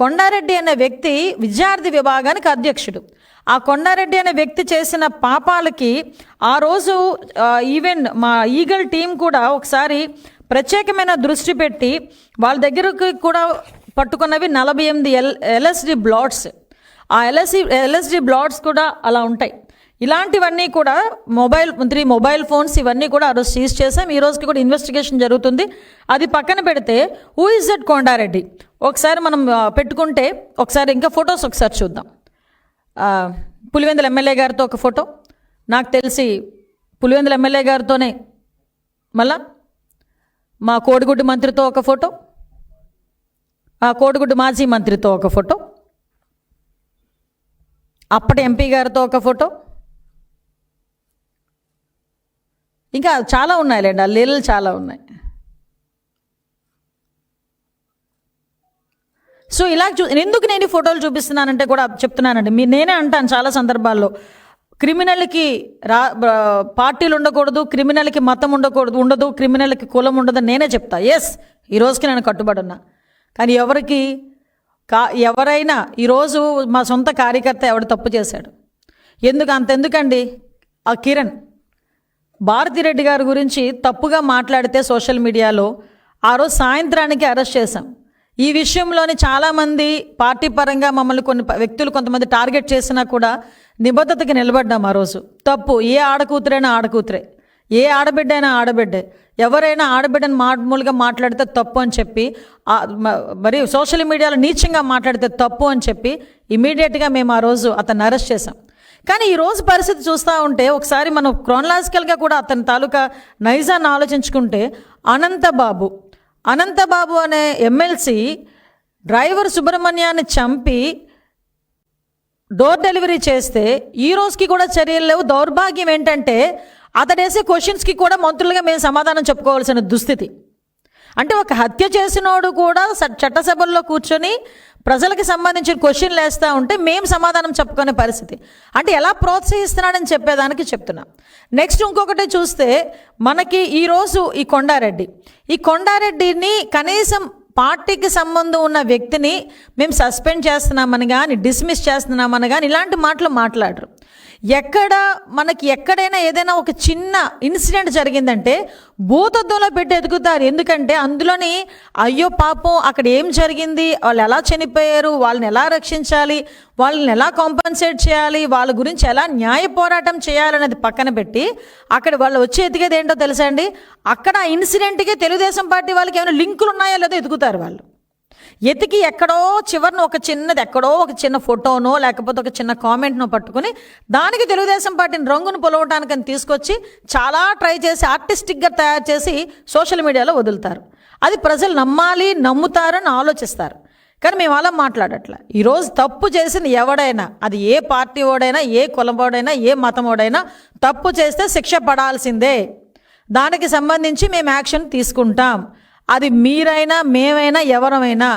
కొండారెడ్డి అనే వ్యక్తి విద్యార్థి విభాగానికి అధ్యక్షుడు. ఆ కొండారెడ్డి అనే వ్యక్తి చేసిన పాపాలకి ఆ రోజు ఈవెన్ మా ఈగల్ టీం కూడా ఒకసారి ప్రత్యేకమైన దృష్టి పెట్టి వాళ్ళ దగ్గరకు కూడా పట్టుకున్నవి నలభై ఎనిమిది ఎల్ ఎల్ఎస్డి బ్లాట్స్. ఆ ఎల్ఎస్డి ఎల్ఎస్డి బ్లాట్స్ కూడా అలా ఉంటాయి. ఇలాంటివన్నీ కూడా మొబైల్ త్రీ మొబైల్ ఫోన్స్ ఇవన్నీ కూడా ఆ రోజు సీజ్ చేసాం. ఈ రోజుకి కూడా ఇన్వెస్టిగేషన్ జరుగుతుంది. అది పక్కన పెడితే హూ ఇస్ దట్ కొండారెడ్డి ఒకసారి మనం పెట్టుకుంటే ఒకసారి ఇంకా ఫొటోస్ ఒకసారి చూద్దాం. పులివెందుల ఎమ్మెల్యే గారితో ఒక ఫోటో. నాకు తెలిసి పులివెందుల ఎమ్మెల్యే గారితోనే మళ్ళా మా కోడిగుడ్డు మంత్రితో ఒక ఫోటో. ఆ కోడిగుడ్డు మాజీ మంత్రితో ఒక ఫోటో. అప్పటి ఎంపీ గారితో ఒక ఫోటో. ఇంకా చాలా ఉన్నాయిలేండి ఆ లీలలు చాలా ఉన్నాయి. సో ఇలా చూ ఎందుకు నేను ఈ ఫోటోలు చూపిస్తున్నానంటే కూడా చెప్తున్నానండి. మీ నేనే అంటాను చాలా సందర్భాల్లో. క్రిమినల్కి రా పార్టీలు ఉండకూడదు క్రిమినల్కి మతం ఉండకూడదు ఉండదు క్రిమినల్కి కులం ఉండదు నేనే చెప్తా. ఎస్ ఈ రోజుకి నేను కట్టుబడి ఉన్నా. కానీ ఎవరికి కా ఎవరైనా ఈరోజు మా సొంత కార్యకర్త ఎవడు తప్పు చేశాడు? ఎందుకు అంతెందుకండి? ఆ కిరణ్. భారతిరెడ్డి గారి గురించి తప్పుగా మాట్లాడితే సోషల్ మీడియాలో ఆ రోజు సాయంత్రానికి అరెస్ట్ చేశాం. ఈ విషయంలోని చాలామంది పార్టీ పరంగా మమ్మల్ని కొన్ని వ్యక్తులు కొంతమంది టార్గెట్ చేసినా కూడా నిబద్ధతకి నిలబడ్డాం ఆ రోజు. తప్పు ఏ ఆడకూతురైనా ఆడకూతురే. ఏ ఆడబిడ్డ అయినా ఆడబిడ్డే. ఎవరైనా ఆడబిడ్డని మామూలుగా మాట్లాడితే తప్పు అని చెప్పి మరి సోషల్ మీడియాలో నీచంగా మాట్లాడితే తప్పు అని చెప్పి ఇమీడియట్గా మేము ఆ రోజు అతన్ని అరెస్ట్ చేశాం. కానీ ఈ రోజు పరిస్థితి చూస్తూ ఉంటే ఒకసారి మనం క్రోనలాజికల్గా కూడా అతని తాలూకా నైజాన్ని ఆలోచించుకుంటే అనంతబాబు అనంతబాబు అనే ఎమ్మెల్సీ డ్రైవర్ సుబ్రహ్మణ్యాన్ని చంపి డోర్ డెలివరీ చేస్తే ఈ రోజుకి కూడా చర్యలు లేవు. దౌర్భాగ్యం ఏంటంటే అతడేసే క్వశ్చన్స్కి కూడా మంత్రులుగా మేము సమాధానం చెప్పుకోవాల్సిన దుస్థితి. అంటే ఒక హత్య చేసినోడు కూడా చట్టసభల్లో కూర్చొని ప్రజలకు సంబంధించిన క్వశ్చన్లు వేస్తూ ఉంటే మేము సమాధానం చెప్పుకునే పరిస్థితి. అంటే ఎలా ప్రోత్సహిస్తున్నాడని చెప్పేదానికి చెప్తున్నా. నెక్స్ట్ ఇంకొకటి చూస్తే మనకి ఈరోజు ఈ కొండారెడ్డి. ఈ కొండారెడ్డిని కనీసం పార్టీకి సంబంధం ఉన్న వ్యక్తిని మేము సస్పెండ్ చేస్తున్నామని కానీ డిస్మిస్ చేస్తున్నామని కానీ ఇలాంటి మాటలు మాట్లాడరు. ఎక్కడ మనకి ఎక్కడైనా ఏదైనా ఒక చిన్న ఇన్సిడెంట్ జరిగిందంటే భూతత్వంలో పెట్టి ఎదుగుతారు. ఎందుకంటే అందులోని అయ్యో పాపం అక్కడ ఏం జరిగింది? వాళ్ళు ఎలా చనిపోయారు? వాళ్ళని ఎలా రక్షించాలి? వాళ్ళని ఎలా కాంపన్సేట్ చేయాలి? వాళ్ళ గురించి ఎలా న్యాయ పోరాటం చేయాలనేది పక్కన పెట్టి అక్కడ వాళ్ళు వచ్చి ఎదిగేది ఏంటో తెలుసా అండి? అక్కడ ఆ ఇన్సిడెంట్కి తెలుగుదేశం పార్టీ వాళ్ళకి ఏమైనా లింకులు ఉన్నాయో లేదో ఎదుగుతారు వాళ్ళు. ఎతికి ఎక్కడో చివరిన ఒక చిన్నది ఎక్కడో ఒక చిన్న ఫోటోనో లేకపోతే ఒక చిన్న కామెంట్నో పట్టుకుని దానికి తెలుగుదేశం పార్టీని రంగును పొలవటానికని తీసుకొచ్చి చాలా ట్రై చేసి ఆర్టిస్టిక్గా తయారు చేసి సోషల్ మీడియాలో వదులుతారు. అది ప్రజలు నమ్మాలి నమ్ముతారని ఆలోచిస్తారు. కానీ మేము అలా మాట్లాడట్లే. ఈరోజు తప్పు చేసిన ఎవడైనా అది ఏ పార్టీ ఓడైనా ఏ కులమోడైనా ఏ మతమోడైనా తప్పు చేస్తే శిక్ష పడాల్సిందే. దానికి సంబంధించి మేము యాక్షన్ తీసుకుంటాం. అది మీరైనా మేమైనా ఎవరమైనా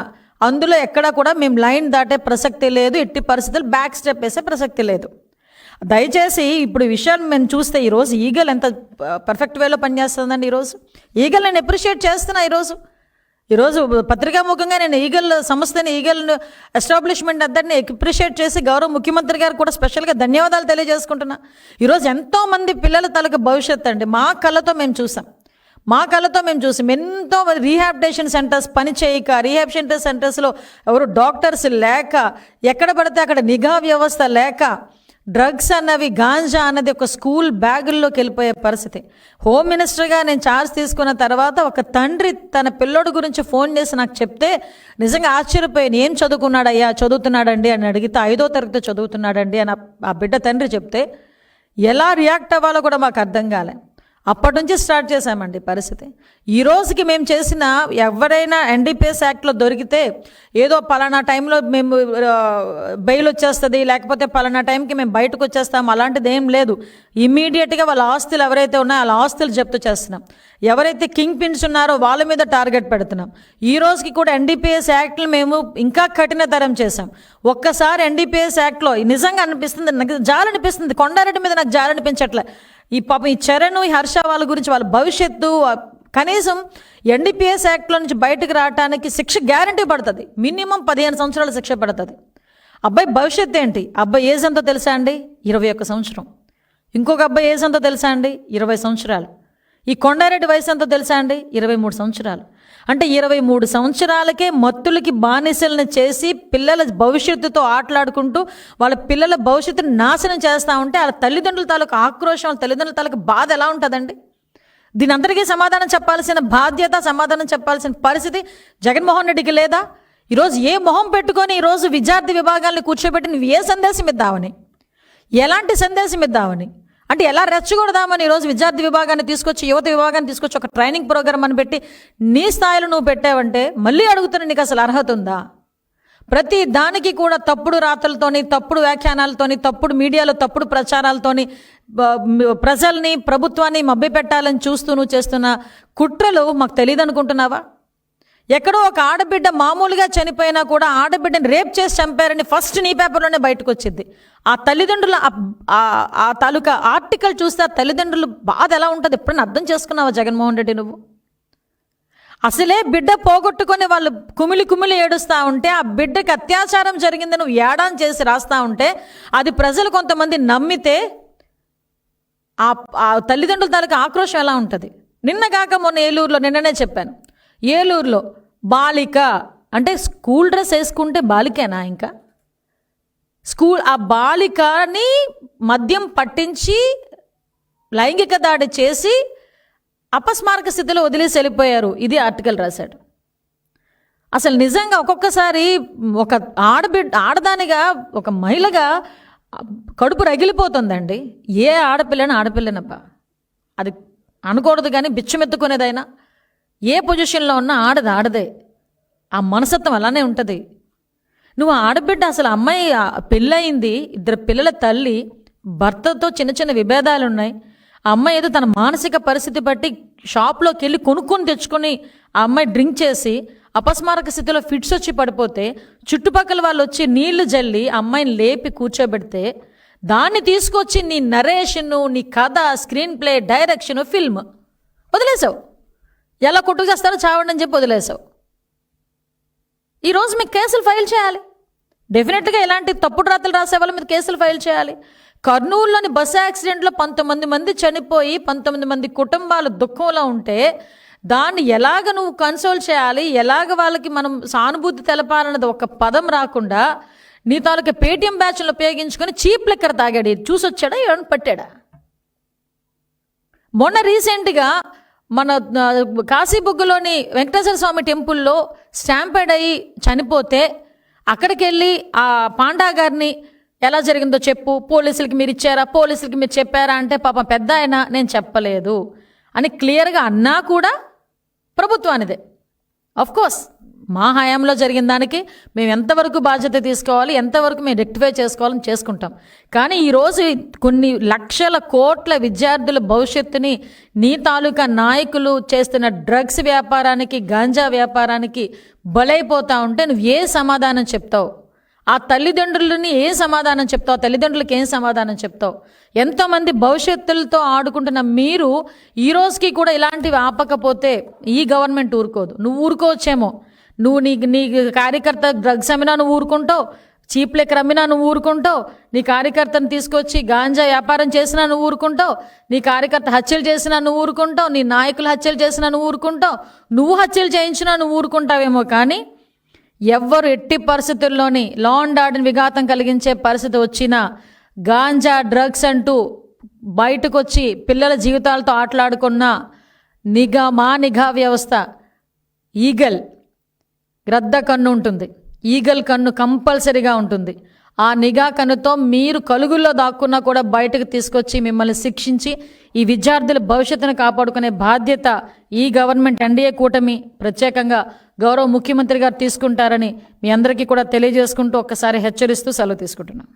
అందులో ఎక్కడా కూడా మేము లైన్ దాటే ప్రసక్తి లేదు ఎట్టి పరిస్థితులు బ్యాక్ స్టెప్ వేసే ప్రసక్తి లేదు. దయచేసి ఇప్పుడు విషయాన్ని మేము చూస్తే ఈరోజు ఈగల్ ఎంత పర్ఫెక్ట్ వేలో పనిచేస్తుందండి ఈరోజు? ఈగల్ నేను అప్రిషియేట్ చేస్తున్నా ఈరోజు. ఈరోజు పత్రికాముఖంగా నేను ఈగల్ సంస్థని ఈగల్ ఎస్టాబ్లిష్మెంట్ అందరినీ అప్రిషియేట్ చేసి గౌరవ ముఖ్యమంత్రి గారు కూడా స్పెషల్గా ధన్యవాదాలు తెలియజేసుకుంటున్నా. ఈరోజు ఎంతోమంది పిల్లల తలకు భవిష్యత్తు అండి. మా కళ్ళతో మేము చూసాం. మా కళ్ళతో మేము చూసాం. ఎంతో రీహాబిటేషన్ సెంటర్స్ పని చేయక రీహాబిటేషన్ సెంటర్స్లో ఎవరు డాక్టర్స్ లేక ఎక్కడ పడితే అక్కడ నిఘా వ్యవస్థ లేక డ్రగ్స్ అన్నవి గాంజా అన్నది ఒక స్కూల్ బ్యాగుల్లోకి వెళ్ళిపోయే పరిస్థితి. హోమ్ మినిస్టర్గా నేను ఛార్జ్ తీసుకున్న తర్వాత ఒక తండ్రి తన పిల్లోడు గురించి ఫోన్ చేసి నాకు చెప్తే నిజంగా ఆశ్చర్యపోయాను. ఏం చదువుకున్నాడయ్యా? చదువుతున్నాడండి? అని అడిగితే ఐదో తరగతి చదువుతున్నాడండి. అని ఆ- బిడ్డ తండ్రి చెప్తే ఎలా రియాక్ట్ అవ్వాలో కూడా మాకు అర్థం కాలే. అప్పటి నుంచి స్టార్ట్ చేశామండి పరిస్థితి. ఈ రోజుకి మేము చేసిన ఎవరైనా ఎన్డీపీఎస్ యాక్ట్లో దొరికితే ఏదో పలానా టైంలో మేము బెయిల్ వచ్చేస్తుంది లేకపోతే పలానా టైంకి మేము బయటకు వచ్చేస్తాం అలాంటిది ఏం లేదు. ఇమీడియట్గా వాళ్ళ ఆస్తులు ఎవరైతే ఉన్నాయో వాళ్ళ ఆస్తులు జప్తు చేస్తున్నాం. ఎవరైతే కింగ్ పిన్స్ ఉన్నారో వాళ్ళ మీద టార్గెట్ పెడుతున్నాం. ఈ రోజుకి కూడా ఎన్డీపీఎస్ యాక్ట్లు మేము ఇంకా కఠినతరం చేశాం. ఒక్కసారి ఎన్డీపీఎస్ యాక్ట్లో నిజంగా అనిపిస్తుంది నాకు జాలనిపిస్తుంది కొండారెడ్డి మీద నాకు జాలనిపించట్లే. ఈ పాపం ఈ చరణ్ ఈ హర్ష వాళ్ళ గురించి వాళ్ళ భవిష్యత్తు కనీసం ఎన్డీపీఎస్ యాక్ట్లో నుంచి బయటకు రావడానికి శిక్ష గ్యారంటీ పడుతుంది. మినిమం పదిహేను సంవత్సరాల శిక్ష పడుతుంది. అబ్బాయి భవిష్యత్తు ఏంటి? అబ్బాయి ఏజ్ ఎంతో తెలుసా అండి? ఇరవై ఒక్క సంవత్సరం. ఇంకొక అబ్బాయి ఏజ్ ఎంతో తెలుసా అండి? ఇరవై సంవత్సరాలు. ఈ కొండారెడ్డి వయసు ఎంతో తెలుసా అండి? ఇరవై మూడు సంవత్సరాలు. అంటే ఇరవై మూడు సంవత్సరాలకే మత్తులకి బానిసలను చేసి పిల్లల భవిష్యత్తుతో ఆటలాడుకుంటూ వాళ్ళ పిల్లల భవిష్యత్తుని నాశనం చేస్తూ ఉంటే వాళ్ళ తల్లిదండ్రుల తాలూకు ఆక్రోషం తల్లిదండ్రుల తాలూకు బాధ ఎలా ఉంటుందండి? దీని అందరికీ సమాధానం చెప్పాల్సిన బాధ్యత సమాధానం చెప్పాల్సిన పరిస్థితి జగన్మోహన్ రెడ్డికి లేదా? ఈరోజు ఏ మొహం పెట్టుకొని ఈరోజు విద్యార్థి విభాగాలను కూర్చోబెట్టి నువ్వు ఏ సందేశం ఇద్దావని? ఎలాంటి సందేశం ఇద్దామని అంటే ఎలా రెచ్చగొడదామని ఈరోజు విద్యార్థి విభాగాన్ని తీసుకొచ్చి యువత విభాగాన్ని తీసుకొచ్చి ఒక ట్రైనింగ్ ప్రోగ్రామ్ అని పెట్టి నీ స్థాయిలో నువ్వు పెట్టావంటే మళ్ళీ అడుగుతున్నా నీకు అసలు అర్హత ఉందా? ప్రతి దానికి కూడా తప్పుడు రాతలతోని తప్పుడు వ్యాఖ్యానాలతోని తప్పుడు మీడియాలో తప్పుడు ప్రచారాలతోని ప్రజల్ని ప్రభుత్వాన్ని మభ్యపెట్టాలని చూస్తూ నువ్వు చేస్తున్న కుట్రలు మాకు తెలియదు అనుకుంటున్నావా ఎక్కడో ఒక ఆడబిడ్డ మామూలుగా చనిపోయినా కూడా ఆడబిడ్డని రేప్ చేసి చంపారని ఫస్ట్ నీ పేపర్లోనే బయటకు వచ్చింది ఆ తల్లిదండ్రుల ఆ- ఆ- తాలూకా ఆర్టికల్ చూస్తే ఆ తల్లిదండ్రులు బాధ ఎలా ఉంటుంది? ఎప్పుడైనా అర్థం చేసుకున్నావా జగన్మోహన్ రెడ్డి నువ్వు? అసలే బిడ్డ పోగొట్టుకొని వాళ్ళు కుమిలి కుమిలి ఏడుస్తూ ఉంటే ఆ బిడ్డకి అత్యాచారం జరిగింది నువ్వు ఏడాన్ చేసి రాస్తా ఉంటే అది ప్రజలు కొంతమంది నమ్మితే ఆ ఆ తల్లిదండ్రుల తాలూకు ఆక్రోషం ఎలా ఉంటుంది? నిన్నగాక మొన్న ఏలూరులో నిన్ననే చెప్పాను. ఏలూరులో బాలిక అంటే స్కూల్ డ్రెస్ వేసుకుంటే బాలికేనా ఇంకా? స్కూల్ ఆ బాలికని మద్యం పట్టించి లైంగిక దాడి చేసి అపస్మారక స్థితిలో వదిలేసి వెళ్ళిపోయారు. ఇది ఆర్టికల్ రాశాడు. అసలు నిజంగా ఒక్కొక్కసారి ఒక ఆడబిడ్ ఆడదానిగా ఒక మహిళగా కడుపు రగిలిపోతుందండి. ఏ ఆడపిల్లని ఆడపిల్లనబ్బా? అది అనకూడదు కానీ బిచ్చమెత్తుకునేదైనా ఏ పొజిషన్లో ఉన్నా ఆడదు ఆడదే. ఆ మనసత్వం అలానే ఉంటుంది. నువ్వు ఆడబిడ్డ అసలు అమ్మాయి పెళ్ళయింది ఇద్దరు పిల్లల తల్లి భర్తతో చిన్న చిన్న విభేదాలు ఉన్నాయి ఆ అమ్మాయి ఏదో తన మానసిక పరిస్థితి బట్టి షాప్లోకి వెళ్ళి కొనుక్కొని తెచ్చుకొని ఆ అమ్మాయి డ్రింక్ చేసి అపస్మారక స్థితిలో ఫిట్స్ వచ్చి పడిపోతే చుట్టుపక్కల వాళ్ళు వచ్చి నీళ్ళు జల్లి అమ్మాయిని లేపి కూర్చోబెడితే దాన్ని తీసుకొచ్చి నీ నరేషను నీ కథ స్క్రీన్ ప్లే డైరెక్షన్ ఫిల్మ్ వదిలేసావు. ఎలా కొట్టుకు చేస్తారో చావండి అని చెప్పి వదిలేసావు. ఈరోజు మీకు కేసులు ఫైల్ చేయాలి. డెఫినెట్గా ఇలాంటి తప్పుడు రాతలు రాసే వాళ్ళ మీద కేసులు ఫైల్ చేయాలి. కర్నూలులోని బస్సు యాక్సిడెంట్లో పంతొమ్మిది మంది చనిపోయి పంతొమ్మిది మంది కుటుంబాలు దుఃఖంలో ఉంటే దాన్ని ఎలాగ నువ్వు కన్సోల్ చేయాలి? ఎలాగ వాళ్ళకి మనం సానుభూతి తెలపాలన్నది ఒక పదం రాకుండా నీ తాలూకా పేటీఎం బ్యాచ్లు ఉపయోగించుకొని చీప్ లెక్కర్ తాగాడు. చూసొచ్చాడా? చూసి పట్టాడా? మొన్న రీసెంట్గా మన ఆ, వెంకటేశ్వర స్వామి టెంపుల్లో స్టాంపైడ్ అయ్యి చనిపోతే అక్కడికి వెళ్ళి ఆ పాండా గారిని ఎలా జరిగిందో చెప్పు. పోలీసులకి మీరు ఇచ్చారా? పోలీసులకి మీరు చెప్పారా అంటే పాప పెద్ద ఆయన నేను చెప్పలేదు అని క్లియర్గా అన్నా కూడా ప్రభుత్వానిదే. కోర్స్ మా హయాంలో జరిగిన దానికి మేము ఎంతవరకు బాధ్యత తీసుకోవాలి ఎంతవరకు మేము రెక్టిఫై చేసుకోవాలని చేసుకుంటాం. కానీ ఈరోజు కొన్ని లక్షల కోట్ల విద్యార్థుల భవిష్యత్తుని నీ తాలూకా నాయకులు చేస్తున్న డ్రగ్స్ వ్యాపారానికి గాంజా వ్యాపారానికి బలైపోతా ఉంటే నువ్వు ఏ సమాధానం చెప్తావు? ఆ తల్లిదండ్రులని ఏ సమాధానం చెప్తావు? తల్లిదండ్రులకి ఏం సమాధానం చెప్తావు? ఎంతోమంది భవిష్యత్తులతో ఆడుకుంటున్న మీరు ఈ రోజుకి కూడా ఇలాంటివి ఆపకపోతే ఈ గవర్నమెంట్ ఊరుకోదు. నువ్వు ఊరుకోవచ్చేమో. నువ్వు నీ నీ కార్యకర్త డ్రగ్స్ అమ్మినా నువ్వు ఊరుకుంటావు చీప్ లెక్కర్ అమ్మినా నువ్వు ఊరుకుంటావు నీ కార్యకర్తను తీసుకొచ్చి గాంజా వ్యాపారం చేసినా నువ్వు ఊరుకుంటావు నీ కార్యకర్త హత్యలు చేసినా నువ్వు ఊరుకుంటావు నీ నాయకులు హత్యలు చేసినా నువ్వు ఊరుకుంటావు నువ్వు హత్యలు చేయించినా నువ్వు ఊరుకుంటావేమో కానీ ఎవ్వరు ఎట్టి పరిస్థితుల్లోని లా అండ్ ఆర్డర్ విఘాతం కలిగించే పరిస్థితి వచ్చినా గాంజా డ్రగ్స్ అంటూ బయటకు వచ్చి పిల్లల జీవితాలతో ఆటలాడుకున్న నిఘా మా నిఘా వ్యవస్థ ఈగల్ గ్రద్ద కన్ను ఉంటుంది. ఈగల్ కన్ను కంపల్సరీగా ఉంటుంది. ఆ నిఘా కన్నుతో మీరు కలుగుల్లో దాక్కున్నా కూడా బయటకు తీసుకొచ్చి మిమ్మల్ని శిక్షించి ఈ విద్యార్థుల భవిష్యత్తును కాపాడుకునే బాధ్యత ఈ గవర్నమెంట్ ఎన్డీఏ కూటమి ప్రత్యేకంగా గౌరవ ముఖ్యమంత్రి గారు తీసుకుంటారని మీ అందరికీ కూడా తెలియజేసుకుంటూ ఒక్కసారి హెచ్చరిస్తూ సెలవు తీసుకుంటున్నాను